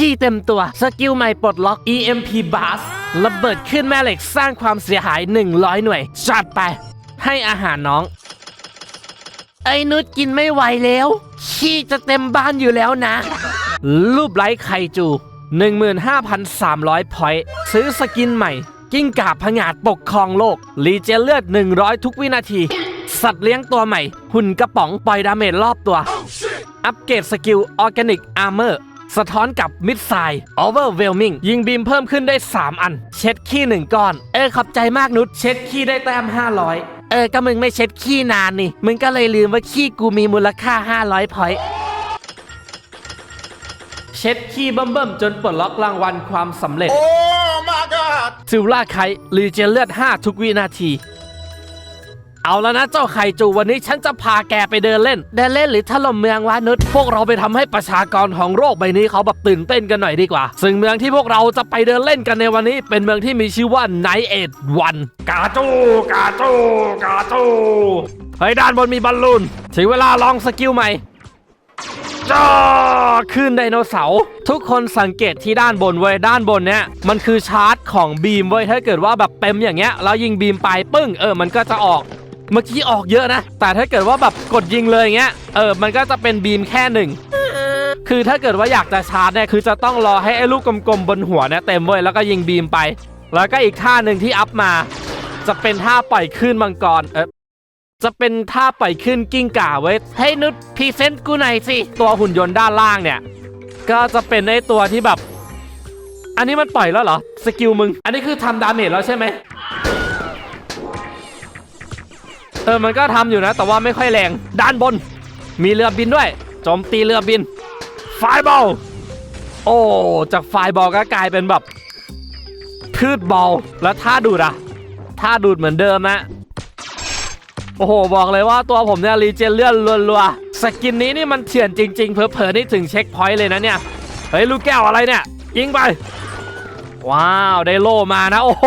ขี้เต็มตัว สกิลใหม่ปลดล็อก EMP Blast ระเบิดขึ้นแม่เหล็กสร้างความเสียหาย 100 หน่วย จัดไป ให้อาหารน้อง ไอ้นุชกินไม่ไหวแล้ว ขี้จะเต็มบ้านอยู่แล้วนะ รูปไร้ไคจู 15,300 พอยต์ซื้อสกินใหม่ กิ้งก่าผงาดปกครองโลก รีเจเลือด 100 ทุกวินาที สัตว์เลี้ยงตัวใหม่ หุ่นกระป๋องปล่อยดาเมจรอบตัว อัปเกรดสกิลออร์แกนิกอาร์เมอร์ สะท้อนกับมิดไซโอเวอร์เวลมิงยิงบีมเพิ่มขึ้นได้ 3 อัน เช็ดขี้หนึ่งก้อน เออขอบใจมากนุชเช็ดขี้ได้แต้ม 500 เออ ก็มึงไม่เช็ดขี้นานนี่ มึงก็เลยลืมว่าขี้กูมีมูลค่า 500พอยต์เช็ดขี้เบิ่มๆจนปลดล็อกรางวัลความสำเร็จ Oh my god! ซิลล่าไครีเจนเลือด 5 ทุกวินาที เอาแล้วนะเจ้าไข่จูวันนี้ฉันจะพาแกไปเดินเล่น เดินเล่นหรือถล่มเมืองวะนุชพวกเราไปทำให้ประชากรของโลกใบนี้เขาแบบตื่นเต้นกันหน่อยดีกว่า ซึ่งเมืองที่พวกเราจะไปเดินเล่นกันในวันนี้ เป็นเมืองที่มีชื่อว่าไนเอ็ดวันกาจูกาจูกาจูเฮ้ยด้านบนมีบอลลูนถึงเวลาลองสกิลใหม่จ้าขึ้นไดโนเสาร์ทุกคนสังเกตที่ด้านบนเว้ยด้านบนเนี้ยมันคือชาร์จของบีมเว้ยถ้าเกิดว่าแบบเต็มอย่างเงี้ยแล้วยิงบีมไปปึ้งเออมันก็จะออก เมื่อกี้ออกเยอะนะ แต่ถ้าเกิดว่าแบบกดยิงเลยอย่างเงี้ย เออ มันก็จะเป็นบีมแค่หนึ่ง คือถ้าเกิดว่าอยากจะชาร์จเนี่ย คือจะต้องรอให้ไอ้ลูกกลมๆบนหัวเนี่ยเต็มเว้ย แล้วก็ยิงบีมไป แล้วก็อีกท่าหนึ่งที่อัพมา จะเป็นท่าปล่อยคลื่นมังกร เออจะเป็นท่าปล่อยขึ้นกิ้งก่าไว้ให้นุชพรีเซนต์กูหน่อยสิ ตัวหุ่นยนต์ด้านล่างเนี่ย ก็จะเป็นไอ้ตัวที่แบบ อันนี้มันปล่อยแล้วเหรอ สกิลมึง อันนี้คือทำดาเมจแล้วใช่ไหม เออมันก็ทำอยู่นะ แต่ว่าไม่ค่อยแรง ด้านบน มีเรือบินด้วยโจมตีเรือบินไฟบอลโอ้จากไฟบอลก็กลายเป็นแบบพืชบอลแล้วท่าดูดอะท่าดูดเหมือนเดิมนะโอ้โห บอกเลยว่าตัวผมเนี่ยรีเจนเลื่อนรัวๆสกินนี้นี่มันเถื่อนจริง ๆ เพอเพอๆนี่ถึงเช็คพอยต์เลยนะเนี่ย เฮ้ย ลูกแก้วอะไรเนี่ย ยิงไป ว้าว ได้โล่มานะ โอ้โห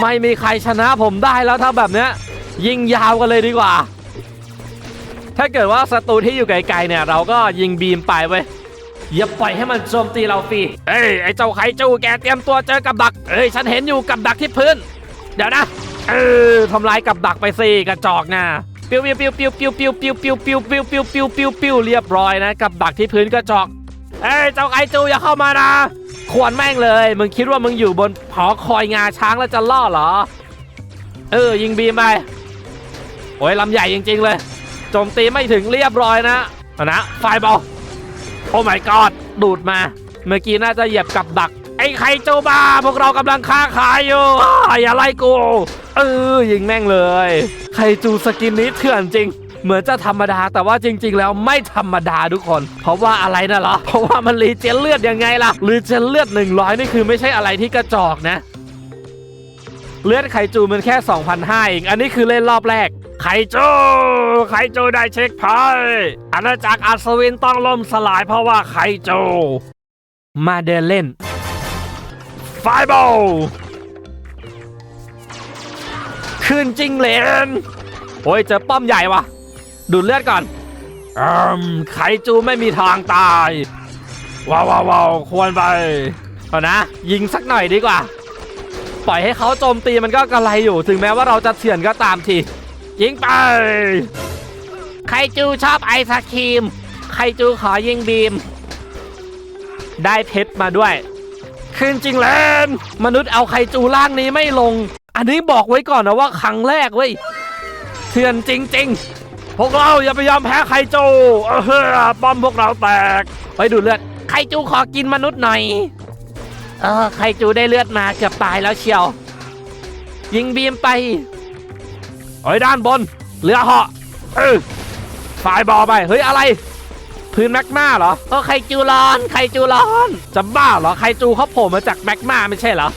ไม่มีใครชนะผมได้แล้วถ้าแบบเนี้ย ยิงยาวกันเลยดีกว่า ถ้าเกิดว่าศัตรูที่อยู่ไกลๆเนี่ย เราก็ยิงบีมไปเว้ยอย่าปล่อยให้มันโจมตีเราฟรีเอ้ยไอ้เจ้าไข่จูแกเตรียมตัวเจอกับดักเอ้ยฉันเห็นอยู่กับดักที่พื้น เดี๋ยวนะ เออทำลายกับดักไปสิกระจอกนะปิ้วปิ้วปิ้วปิ้วปิ้วปิ้วปิ้วปิ้วปิ้วปิ้วปิ้วปิ้วปิ้วปิ้วเรียบร้อยนะกับดักที่พื้นกระจอก เอ้ยเจ้าไอจูอย่าเข้ามานะควรแม่งเลย มึงคิดว่ามึงอยู่บนหอคอยงาช้างแล้วจะล่อเหรอ เออยิงบีมไป โอ้ยลำใหญ่จริง ๆ เลย โจมตีไม่ถึงเรียบร้อยนะนะไฟบอลโอ้ my god ดูดมา เมื่อกี้น่าจะเหยียบกับดัก ไอ้ไข่เจ้าบ้า พวกเรากำลังค้าขายอยู่อย่าไล่กู เออยิงแม่งเลยไข่จูสกินนี้เถื่อนจริง เหมือนจะธรรมดาแต่ว่าจริง ๆ แล้วไม่ธรรมดาทุกคน เพราะว่าอะไรนะเหรอ เพราะว่ามันรีเจนเลือดยังไงล่ะ รีเจนเลือด 100 นี่คือไม่ใช่อะไรที่กระจอกนะ เลือดไขจูมันแค่ 2,500เอง อันนี้คือเล่นรอบแรก ไข่จูไข่จูได้เช็คพอยอาณาจักรอัศวินต้องล่มสลายเพราะว่าไข่จูมาเดินเล่น ไฟบอลขึ้นจริงเหลนโอ้ยเจอป้อมใหญ่วะดูดเลือดก่อนอืมไข่จูไม่มีทางตายว้าวว้าวว้าวควรไปเอานะ ยิงสักหน่อยดีกว่า ปล่อยให้เขาโจมตีมันก็กระไรอยู่ ถึงแม้ว่าเราจะเถื่อนก็ตามที ยิงไปไคจูชอบไอศครีมไคจูขอยิงบีม ได้เพชรมาด้วยขึ้นจริงแลนมนุษย์เอาไคจูล่างนี้ไม่ลง อันนี้บอกไว้ก่อนนะว่าครั้งแรกเว้ยเถื่อนจริง ๆ พวกเราอย่าไปยอมแพ้ไคจูเออเฮ้อป้อมพวกเราแตก ไปดูเลือด ไคจูขอกินมนุษย์หน่อย เออไคจูได้เลือดมาเกือบตายแล้วเชียว ยิงบีมไป เฮ้ยด้านบนเรือเหาะเออฝ่ายบอลไปเฮ้ยอะไร พื้นแมกมาเหรอเออไคจูร้อนไคจูร้อนจะบ้าเหรอไคจูเขาโผล่มาจากแมกมาไม่ใช่เหรอ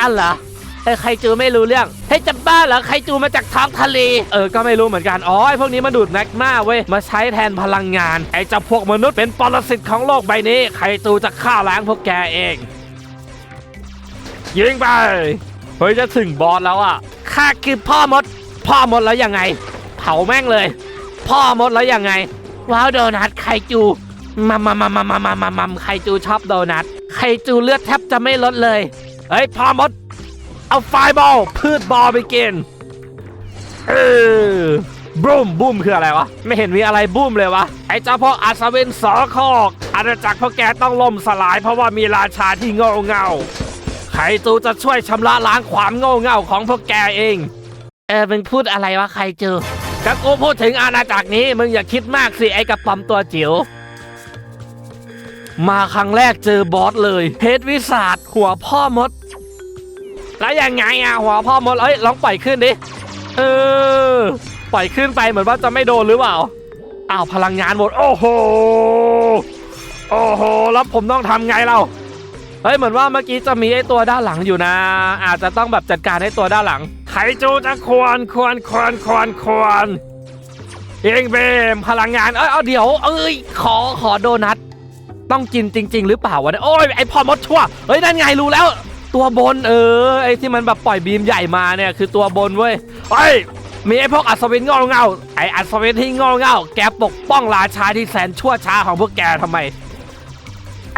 อันเหรอเออไคจูไม่รู้เรื่องเฮ้ยจะบ้าเหรอไคจูมาจากท้องทะเลเออก็ไม่รู้เหมือนกันอ๋อไอพวกนี้มาดูดแมกมาเว้ยมาใช้แทนพลังงาน ไอเจ้าพวกมนุษย์เป็นปรสิตของโลกใบนี้ไคจูจะฆ่าล้างพวกแกเองยิงไปเฮ้ยจะถึงบอสแล้วอะข้าคือพ่อมด พ่อมดแล้วยังไง เผาแม่งเลย พ่อมดแล้วยังไง ว้าวโดนัทไคจูมามามามามามามามาไคจูชอบโดนัทไคจูเลือดแทบจะไม่ลดเลย เฮ้ยพอมด เอาไฟบอลพืชบอลไปกินเออบูมบูมคืออะไรวะ ไม่เห็นมีอะไรบูมเลยวะ ไอ้เจ้าพวกอัศวินสอคอกอาณาจักรพวกแกต้องล่มสลายเพราะว่ามีราชาที่โง่เง่าไคจูจะช่วยชำระล้างความโง่เง่าของพวกแกเอง เออมึงพูดอะไรวะไครเจูก็กูพูดถึงอาณาจักรนี้ มึงอย่าคิดมากสิไอ้กระป๋อมตัวจิ๋วมาครั้งแรกเจอบอสเลยเพชรวิสาดหัวพ่อมด แล้วยังไงอะหัวพ่อมดเอ้ยลองปล่อยขึ้นดิเออปล่อยขึ้นไปเหมือนว่าจะไม่โดนหรือเปล่าอ้าวพลังงานหมดโอ้โหโอ้โหแล้วผมต้องทำไงเราเฮ้ยเหมือนว่าเมื่อกี้จะมีไอ้ตัวด้านหลังอยู่นะ อาจจะต้องแบบจัดการไอ้ตัวด้านหลัง ไคจูจะควรควรควรควรควรเองเบมพลังงาน เอ้ยเอาเดี๋ยว เอ้ย ขอขอโดนัทต้องกินจริง ๆ หรือเปล่าวะเนี่ยโอ้ยไอพ่อมดชั่วเฮ้ยนั่นไงรู้แล้ว ตัวบนเออไอที่มันแบบปล่อยบีมใหญ่มาเนี่ยคือตัวบนเว้ยเฮ้ยมีไอพวกอัศวินงอเงาไออัศวินที่งอเงาแกปกป้องราชาที่แสนชั่วช้าของพวกแกทำไม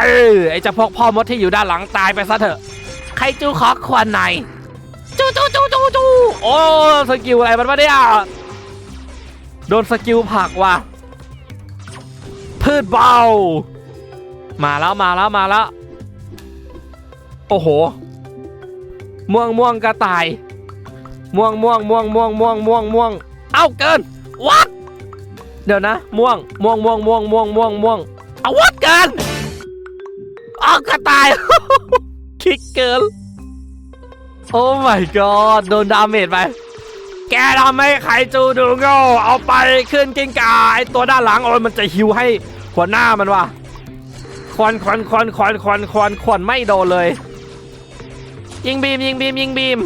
เออไอเจ้าพวกพ่อมดที่อยู่ด้านหลังตายไปซะเถอะใครจูขอควันใน จูจูจูจูจูโอ้สกิลอะไรมันวะเนี่ยโดนสกิลผักว่ะพืชเบา มาแล้วมาแล้วมาแล้วโอ้โห ม่วงม่วงกระต่าย ม่วงม่วงม่วงม่วงม่วงม่วงม่วงเอ้าเกินวัดเดี๋ยวนะม่วงม่วงม่วงม่วงม่วงม่วงม่วงเอาวัดเกินเอากระต่ายคิกเกิน โอ้ my god โดนดาเมจไป แกทำให้ไคจูดูโง่เอาไปขึ้นกิ้งก่าไอตัวด้านหลังโอ้ยมันจะฮิวให้หัวหน้ามันว่ะควันควันควันควันควันควันควันไม่โดนเลย ยิงบีมยิงบีมยิงบีม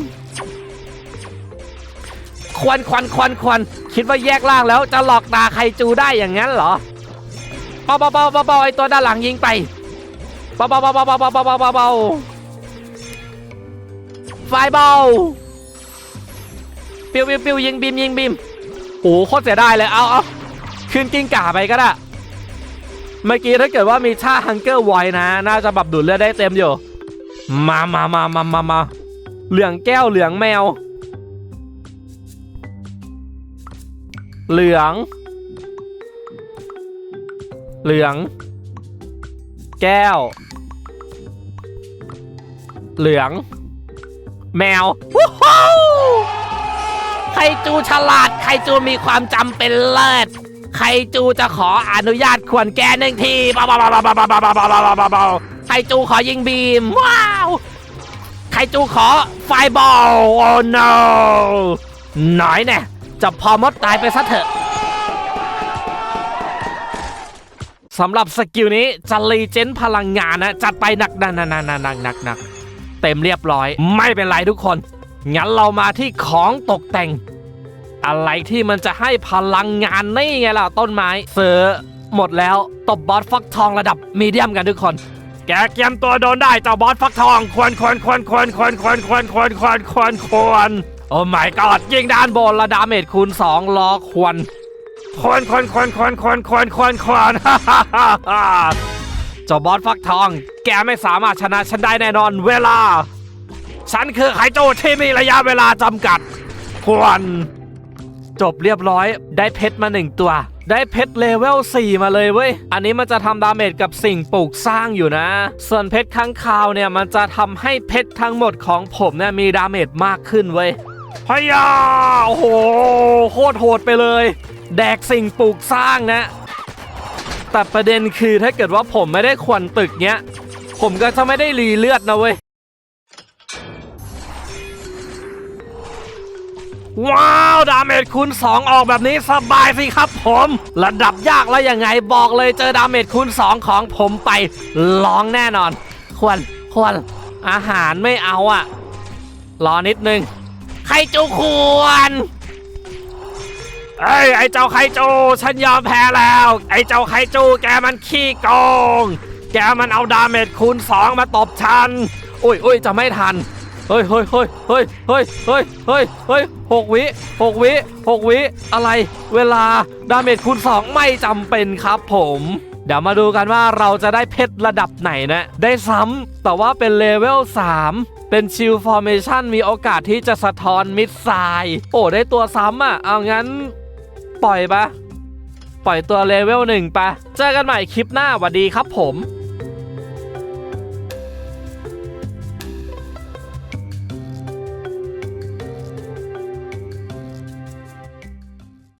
ควันควันควันควันคิดว่าแยกล่างแล้วจะหลอกตาไคจูได้อย่างนั้นเหรอเบาเบาเบาเบาไอตัวด้านหลังยิงไปเบาเบาเบาเบาเบาเบาเบา ไฟเบาปิวปิวปิวยิงบีมยิงบีมโอ้โหโคตรเสียดายเลยเอาเอาขึ้นกิ้งก่าไปก็ได้เมื่อกี้ถ้าเกิดว่ามีท่าฮังเกอร์ไวนะ น่าจะแบบดูดเลือดได้เต็มอยู่ มามามามามามาเหลืองแก้วเหลืองแมว เหลือง เหลือง แก้ว เหลือง แมววู้ฮู้ไคจูฉลาดไคจูมีความจำเป็นเลิศไคจูจะขออนุญาตขวนแกหนึ่งทีเบาเบาเบาเบาเบาเบาเบาเบาเบาเบาบาไคจูขอยิงบีม ว้าวไคจูขอไฟบอลโอ้ no หน่อยแน่จะพอมดตายไปซะเถอะสำหรับสกิลนี้จะรีเจนพลังงานนะ จัดไปหนักหนักหนักหนักหนักหนักหนัก เต็มเรียบร้อย ไม่เป็นไรทุกคน งั้นเรามาที่ของตกแต่ง อะไรที่มันจะให้พลังงานนี่ไงล่ะต้นไม้เสือหมดแล้วตบบอสฟักทองระดับมีเดียมกันทุกคน แกเกียมตัวโดนได้เจ้าบอสฟักทองควรควรควรควรควรควรควรควรควรควรควรโอ้ my god ยิงด้านบนระดาเมจคูณ2ล้อควรควรควรควรควรควรควรควรควรฮ่าฮ่าฮ่าเจ้าบอสฟักทอง แกไม่สามารถชนะฉันได้แน่นอนเวลา ฉันคือไคโจที่มีระยะเวลาจำกัดควรจบเรียบร้อย ได้เพชรมาหนึ่งตัว ได้เพชรเลเวล4มาเลยเว้ย อันนี้มันจะทำดาเมจกับสิ่งปลูกสร้างอยู่นะ ส่วนเพชรข้างคาวเนี่ยมันจะทำให้เพชรทั้งหมดของผมเนี่ยมีดาเมจมากขึ้นเว้ยพยาโอ้โหโคตรโหดไปเลย แดกสิ่งปลูกสร้างนะแต่ประเด็นคือถ้าเกิดว่าผมไม่ได้ควนตึกเนี้ย ผมก็จะไม่ได้รีเลือดนะเว้ย ว้าว ดาเมจคูณ2 ออกแบบนี้สบายสิครับผม ระดับยากแล้วยังไงบอกเลยเจอดาเมจคูณ2 ของผมไปร้องแน่นอน ควรควรอาหารไม่เอาอะรอนิดนึงไคจูควรเอ้ยไอ้เจ้าไคจูฉันยอมแพ้แล้ว ไอ้เจ้าไคจูแกมันขี้โกง แกมันเอาดาเมจคูณ 2 มาตบฉันอุ้ยอุ้ยจะไม่ทัน เฮ้ยเฮ้ยเฮ้ยเฮ้ยเฮ้ยเฮ้ยเฮ้ยเฮ้ยหกวิหกวิหกวิอะไร เวลาดาเมจคูณ 2 ไม่จำเป็นครับผมเดี๋ยวมาดูกันว่าเราจะได้เพชรระดับไหนนะ ได้ซ้ำแต่ว่าเป็นเลเวล 3 เป็นชิลฟอร์เมชันมีโอกาสที่จะสะท้อนมิดไซด์โอ้ได้ตัวซ้ำอะ เอางั้น ปล่อยปะปล่อยตัวเลเวลหนึ่งปะเจอกันใหม่คลิปหน้าหวัสดีครับผม